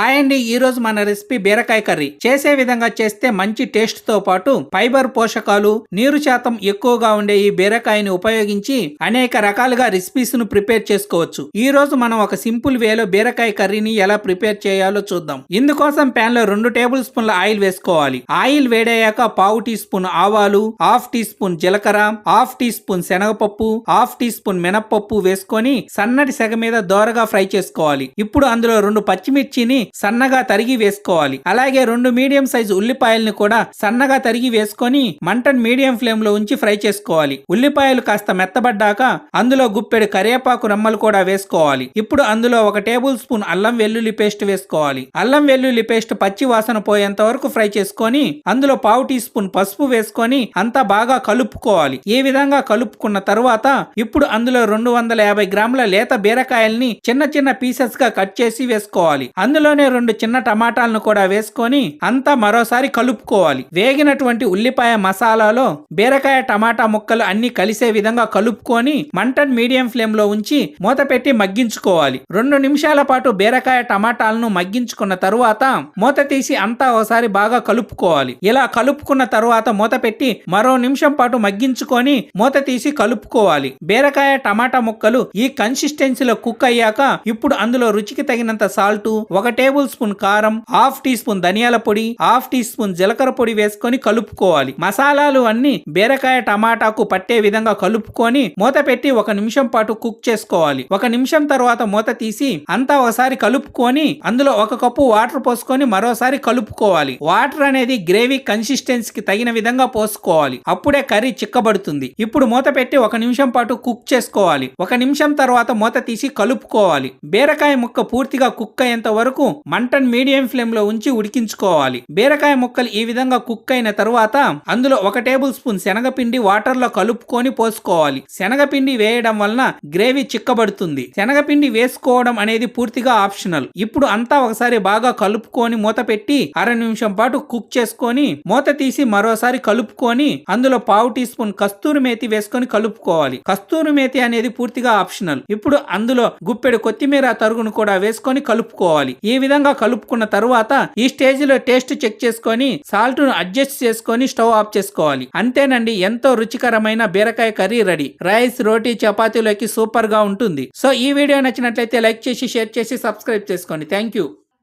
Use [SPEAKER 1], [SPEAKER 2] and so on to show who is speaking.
[SPEAKER 1] Hi అండి ఈ రోజు మన రెసిపీ బీరకాయ కర్రీ. చేసే విధంగా చేస్తే మంచి టేస్ట్తో పాటు ఫైబర్ పోషకాలు నీరు శాతం ఎక్కువగా ఉండే ఈ బీరకాయని ఉపయోగించి అనేక రకాలుగా రెసిపీస్ను ప్రిపేర్ చేసుకోవచ్చు. ఈ రోజు మనం ఒక సింపుల్ వేలో బీరకాయ కర్రీని ఎలా ప్రిపేర్ చేయాలో చూద్దాం. ఇందుకోసం ప్యాన్లో రెండు టేబుల్ స్పూన్ల ఆయిల్ వేసుకోవాలి. ఆయిల్ వేడయ్యాక పావు టీ స్పూన్ ఆవాలు హాఫ్ టీ స్పూన్ జీలకర్ర హాఫ్ టీ స్పూన్ శనగపప్పు హాఫ్ టీ స్పూన్ మినప్పప్పు వేసుకొని సన్నటి సెగ మీద దోరగా ఫ్రై చేసుకోవాలి. ఇప్పుడు అందులో రెండు పచ్చిమిర్చిని సన్నగా తరిగి వేసుకోవాలి. అలాగే రెండు మీడియం సైజు ఉల్లిపాయల్ని కూడా సన్నగా తరిగి వేసుకొని మంటను మీడియం ఫ్లేమ్లో ఉంచి ఫ్రై చేసుకోవాలి. ఉల్లిపాయలు కాస్త మెత్తబడ్డాక అందులో గుప్పెడు కరివేపాకు రెమ్మలు కూడా వేసుకోవాలి. ఇప్పుడు అందులో ఒక టేబుల్ స్పూన్ అల్లం వెల్లుల్లి పేస్ట్ వేసుకోవాలి. అల్లం వెల్లుల్లి పేస్ట్ పచ్చి వాసన పోయేంత వరకు ఫ్రై చేసుకొని అందులో పావు టీ స్పూన్ పసుపు వేసుకొని అంతా బాగా కలుపుకోవాలి. ఈ విధంగా కలుపుకున్న తరువాత ఇప్పుడు అందులో రెండు వందల యాభై గ్రాముల లేత బీరకాయల్ని చిన్న చిన్న పీసెస్గా కట్ చేసి వేసుకోవాలి. అందులో అందులోనే రెండు చిన్న టమాటాలను కూడా వేసుకొని అంతా మరోసారి కలుపుకోవాలి. వేగినటువంటి ఉల్లిపాయ మసాలాలో బీరకాయ టమాటా ముక్కలు అన్ని కలిసే విధంగా కలుపుకొని మంటన్ మీడియం ఫ్లేమ్లో ఉంచి మూత పెట్టి మగ్గించుకోవాలి. రెండు నిమిషాల పాటు బీరకాయ టమాటాలను మగ్గించుకున్న తరువాత మూత తీసి అంతా ఒకసారి బాగా కలుపుకోవాలి. ఇలా కలుపుకున్న తరువాత మూత పెట్టి మరో నిమిషం పాటు మగ్గించుకొని మూత తీసి కలుపుకోవాలి. బీరకాయ టమాటా ముక్కలు ఈ కన్సిస్టెన్సీలో కుక్ అయ్యాక ఇప్పుడు అందులో రుచికి తగినంత సాల్ట్ ఒకటి టేబుల్ స్పూన్ కారం హాఫ్ టీ స్పూన్ ధనియాల పొడి హాఫ్ టీ స్పూన్ జీలకర్ర పొడి వేసుకొని కలుపుకోవాలి. మసాలాలు అన్ని బీరకాయ టమాటాకు పట్టే విధంగా కలుపుకొని మూత పెట్టి ఒక నిమిషం పాటు కుక్ చేసుకోవాలి. ఒక నిమిషం తర్వాత మూత తీసి అంతా ఒకసారి కలుపుకొని అందులో ఒక కప్పు వాటర్ పోసుకొని మరోసారి కలుపుకోవాలి. వాటర్ అనేది గ్రేవీ కన్సిస్టెన్సీకి తగిన విధంగా పోసుకోవాలి. అప్పుడే కర్రీ చిక్కబడుతుంది. ఇప్పుడు మూత పెట్టి ఒక నిమిషం పాటు కుక్ చేసుకోవాలి. ఒక నిమిషం తర్వాత మూత తీసి కలుపుకోవాలి. బీరకాయ ముక్క పూర్తిగా కుక్ అయ్యేంత వరకు మంటన్ మీడియం ఫ్లేమ్లో ఉంచి ఉడికించుకోవాలి. బీరకాయ ముక్కలు ఈ విధంగా కుక్ అయిన తరువాత అందులో ఒక టేబుల్ స్పూన్ శనగపిండి వాటర్లో కలుపుకొని పోసుకోవాలి. శనగపిండి వేయడం వలన గ్రేవీ చిక్కబడుతుంది. శనగపిండి వేసుకోవడం అనేది పూర్తిగా ఆప్షనల్. ఇప్పుడు అంతా ఒకసారి బాగా కలుపుకొని మూత పెట్టి అర నిమిషం పాటు కుక్ చేసుకొని మూత తీసి మరోసారి కలుపుకొని అందులో పావు టీ స్పూన్ కస్తూరి మేతి వేసుకొని కలుపుకోవాలి. కస్తూరి మేతి అనేది పూర్తిగా ఆప్షనల్. ఇప్పుడు అందులో గుప్పెడు కొత్తిమీర తరుగును కూడా వేసుకొని కలుపుకోవాలి. ఈ విధంగా కలుపుకున్న తర్వాత ఈ స్టేజ్లో టేస్ట్ చెక్ చేసుకొని సాల్ట్ను అడ్జస్ట్ చేసుకొని స్టవ్ ఆఫ్ చేసుకోవాలి. అంతేనండి ఎంతో రుచికరమైన బీరకాయ కర్రీ రెడీ. రైస్ రోటీ చపాతీలోకి సూపర్గా ఉంటుంది. సో ఈ వీడియో నచ్చినట్లయితే లైక్ చేసి షేర్ చేసి సబ్స్క్రైబ్ చేసుకోండి థ్యాంక్ యూ.